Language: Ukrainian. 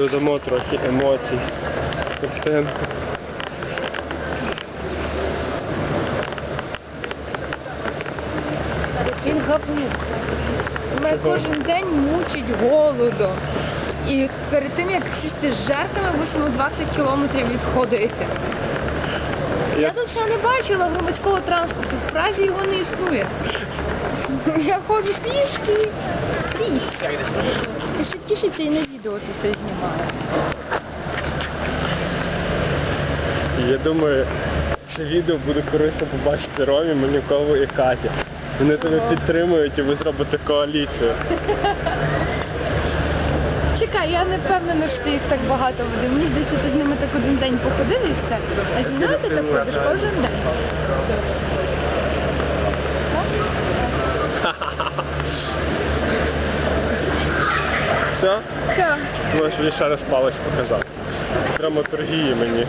додамо трохи емоцій. Ковтинку. Він гапнув. Мене кожен день мучить голодом. І перед тим як сісти з жартами, мусимо 20 кілометрів відходити. Я Я- тут ще не бачила громадського транспорту, в Празі його не існує. Я ходжу пішки скрізь. І ще тішиться і на відео що все знімає. Я думаю, це відео буде корисно побачити Ромі, Малюкову і Каті. Вони тебе підтримують і ви зробите коаліцію. Чекай, я не впевнена, що ти їх так багато ведеш. Мені здається, ти з ними так один день походив і все. А зі мною ти так ходиш кожен день. Все? Що? Можеш мені ще раз палець показати. Драматургії мені.